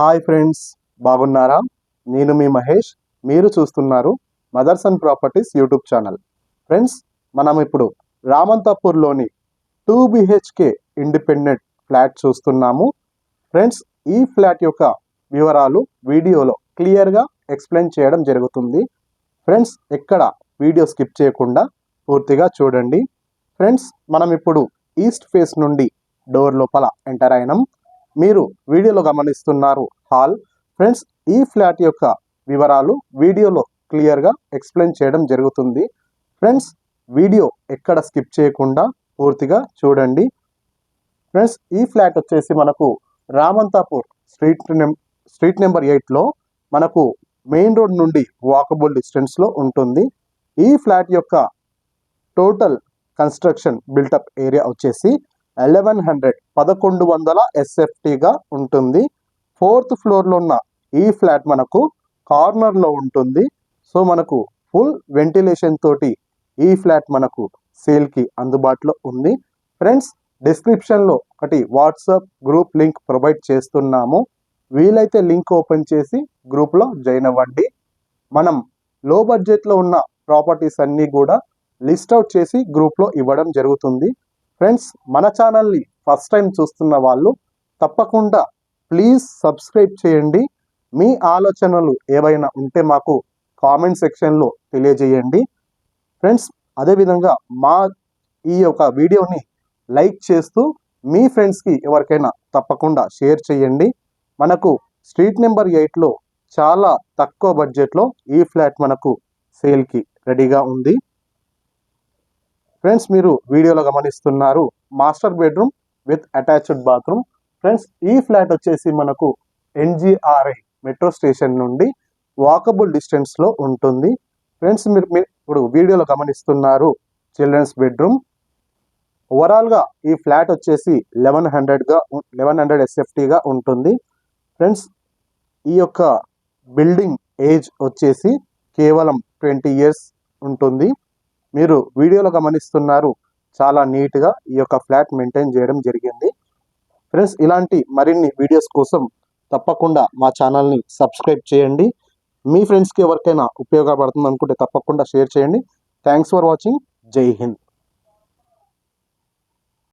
Hi friends బాగున్నారా? నేను మీ మహేష్. మీరు చూస్తున్నారు mothers and properties YouTube channel. Friends మనం ఇప్పుడు రామంతాపూర్లోని టూ బిహెచ్కే ఇండిపెండెంట్ ఫ్లాట్ చూస్తున్నాము. ఫ్రెండ్స్ ఈ ఫ్లాట్ యొక్క వివరాలు వీడియోలో క్లియర్గా ఎక్స్ప్లెయిన్ చేయడం జరుగుతుంది. ఫ్రెండ్స్ ఎక్కడ వీడియో స్కిప్ చేయకుండా పూర్తిగా చూడండి. ఫ్రెండ్స్ మనం ఇప్పుడు ఈస్ట్ ఫేస్ నుండి డోర్ లోపల ఎంటర్ అయినాం. మీరు వీడియోలో గమనిస్తున్నారు. హాల్. ఫ్రెండ్స్ ఈ ఫ్లాట్ యొక్క వివరాలు వీడియోలో క్లియర్గా ఎక్స్ప్లెయిన్ చేయడం జరుగుతుంది. ఫ్రెండ్స్ వీడియో ఎక్కడ స్కిప్ చేయకుండా పూర్తిగా చూడండి. ఫ్రెండ్స్ ఈ ఫ్లాట్ వచ్చేసి మనకు రామంతాపూర్ స్ట్రీట్ నెం స్ట్రీట్ నెంబర్ ఎయిట్లో మనకు మెయిన్ రోడ్ నుండి వాకబుల్ డిస్టెన్స్లో ఉంటుంది. ఈ ఫ్లాట్ యొక్క total construction built up area వచ్చేసి ఎలెవెన్ హండ్రెడ్ పదకొండు వందల ఎస్ఎఫ్టీగా ఉంటుంది. ఫోర్త్ ఫ్లోర్లో ఉన్న ఈ ఫ్లాట్ మనకు కార్నర్లో ఉంటుంది. సో మనకు ఫుల్ వెంటిలేషన్ తోటి ఈ ఫ్లాట్ మనకు సేల్కి అందుబాటులో ఉంది. ఫ్రెండ్స్ డిస్క్రిప్షన్లో ఒకటి వాట్సాప్ గ్రూప్ లింక్ ప్రొవైడ్ చేస్తున్నాము. వీలైతే లింక్ ఓపెన్ చేసి గ్రూప్లో జాయిన్ అవ్వండి. మనం లో బడ్జెట్లో ఉన్న ప్రాపర్టీస్ అన్నీ కూడా లిస్ట్ అవుట్ చేసి గ్రూప్లో ఇవ్వడం జరుగుతుంది. ఫ్రెండ్స్ మన ఛానల్ని ఫస్ట్ టైం చూస్తున్న వాళ్ళు తప్పకుండా ప్లీజ్ సబ్స్క్రైబ్ చేయండి. మీ ఆలోచనలు ఏవైనా ఉంటే మాకు కామెంట్ సెక్షన్లో తెలియజేయండి. ఫ్రెండ్స్ అదేవిధంగా మా ఈ యొక్క వీడియోని లైక్ చేస్తూ మీ ఫ్రెండ్స్కి ఎవరికైనా తప్పకుండా షేర్ చేయండి. మనకు స్ట్రీట్ నెంబర్ ఎయిట్లో చాలా తక్కువ బడ్జెట్లో ఈ ఫ్లాట్ మనకు సేల్కి రెడీగా ఉంది. ఫ్రెండ్స్ మీరు వీడియోలో గమనిస్తున్నారు master bedroom with attached bathroom friends ఈ ఫ్లాట్ వచ్చేసి మనకు ఎన్జిఆర్ఐ మెట్రో స్టేషన్ నుండి వాకబుల్ డిస్టెన్స్లో ఉంటుంది. ఫ్రెండ్స్ మీరు ఇప్పుడు వీడియోలో గమనిస్తున్నారు చిల్డ్రన్స్ బెడ్రూమ్ ఓవరాల్గా ఈ ఫ్లాట్ వచ్చేసి లెవెన్ హండ్రెడ్గా లెవెన్ హండ్రెడ్ ఎస్ఎఫ్టీగా ఉంటుంది. ఫ్రెండ్స్ ఈ యొక్క బిల్డింగ్ ఏజ్ వచ్చేసి కేవలం ట్వంటీ ఇయర్స్ ఉంటుంది. మీరు వీడియోలో గమనిస్తున్నారు. చాలా నీట్గా ఈ యొక్క ఫ్లాట్ మెయింటైన్ చేయడం జరిగింది. ఫ్రెండ్స్ ఇలాంటి మరిన్ని వీడియోస్ కోసం తప్పకుండా మా ఛానల్ని సబ్స్క్రైబ్ చేయండి. మీ ఫ్రెండ్స్కి ఎవరికైనా ఉపయోగపడుతుంది అనుకుంటే తప్పకుండా షేర్ చేయండి. Thanks for watching. జై హింద్.